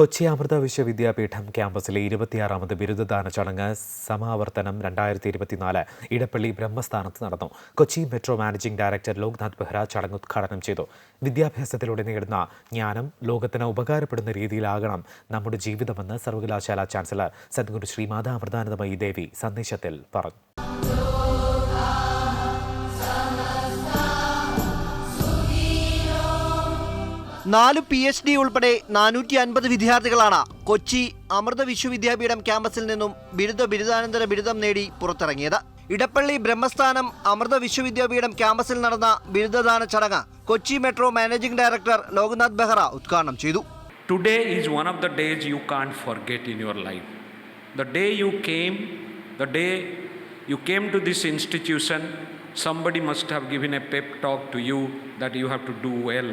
കൊച്ചി അമൃത വിശ്വവിദ്യാപീഠം ക്യാമ്പസിലെ ഇരുപത്തിയാറാമത് ബിരുദദാന ചടങ്ങ് സമാവർത്തനം രണ്ടായിരത്തി ഇരുപത്തിനാല് ഇടപ്പള്ളി ബ്രഹ്മസ്ഥാനത്ത് നടന്നു. Kochi metro managing director Loknath Behera ചടങ്ങ് ഉദ്ഘാടനം ചെയ്തു. വിദ്യാഭ്യാസത്തിലൂടെ നേടുന്ന ജ്ഞാനം ലോകത്തിന് ഉപകാരപ്പെടുന്ന രീതിയിലാകണം നമ്മുടെ ജീവിതമെന്ന് സർവകലാശാല ചാൻസലർ സദ്ഗുരു ശ്രീമാത അമൃതാനന്ദമയി ദേവി സന്ദേശത്തിൽ പറഞ്ഞു. നാല് പി എച്ച് ഡി ഉൾപ്പെടെ നാനൂറ്റി അൻപത് വിദ്യാർത്ഥികളാണ് കൊച്ചി അമൃത വിശ്വവിദ്യാപീഠം ക്യാമ്പസിൽ നിന്നും ബിരുദ ബിരുദാനന്തര ബിരുദം നേടി പുറത്തിറങ്ങിയത്. ഇടപ്പള്ളി ബ്രഹ്മസ്ഥാനം അമൃത വിശ്വവിദ്യാപീഠം ക്യാമ്പസിൽ നടന്ന ബിരുദദാന ചടങ്ങ് Kochi metro managing director Loknath Behera ഉദ്ഘാടനം ചെയ്തു. Today is one of the days you can forget in your life the day you came the day you came to this institution somebody must have given a pep talk to you that you have to do well.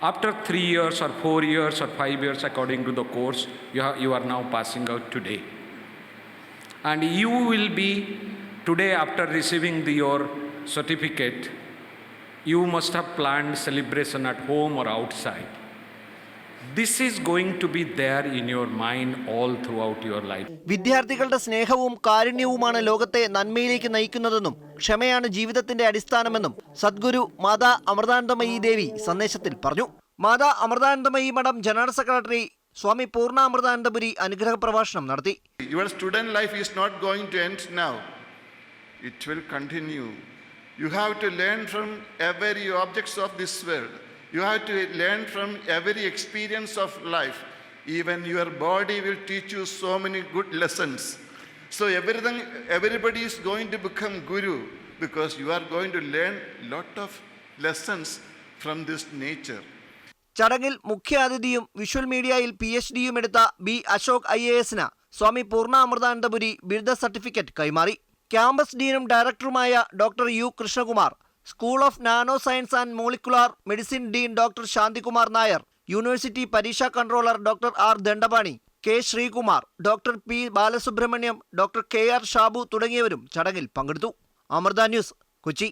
After three years or four years or five years, according to the course, you, you are now passing out today. And you will be, today, after receiving the, your certificate, you must have planned celebration at home or outside. This is going to be there in your mind all throughout your life. വിദ്യാർത്ഥികളുടെ സ്നേഹവും കാരുണ്യവുമാണ് ലോകത്തെ നന്മയിലേക്ക് നയിക്കുന്നതെന്നും ക്ഷമയാണ് ജീവിതത്തിന്റെ അടിസ്ഥാനമെന്നും സദ്ഗുരു മാതാ അമൃതാനന്ദമയി ദേവി സന്ദേശത്തിൽ പറഞ്ഞു മാതാ അമൃതാനന്ദമയി മഠം general secretary സ്വാമി പൂർണ അമൃതാനന്ദപുരി അനുഗ്രഹ പ്രഭാഷണം നടത്തി Your student life is not going to end now, it will continue. You have to learn from every objects of this world. You have to learn from every experience of life. Even your body will teach you so many good lessons. So everything, everybody is going to become guru because you are going to learn lot of lessons from this nature. ചടങ്ങിൽ മുഖ്യാതിഥിയും visual മീഡിയയിൽ P H ഡിയും എടുത്ത B Ashok I A എസിന് സ്വാമി പൂർണ അമൃതാനന്ദപുരി ബിരുദ certificate കൈമാറി campus ഡീനും ഡയറക്ടറുമായ doctor U Krishnakumar school of nano science and molecular medicine dean doctor Shanthikumar Nair university പരീക്ഷാ controller doctor R Dandapani K Sreekumar doctor P Balasubramaniam doctor K R Shabu തുടങ്ങിയവരും ചടങ്ങിൽ പങ്കെടുത്തു. അമൃത ന്യൂസ് കൊച്ചി.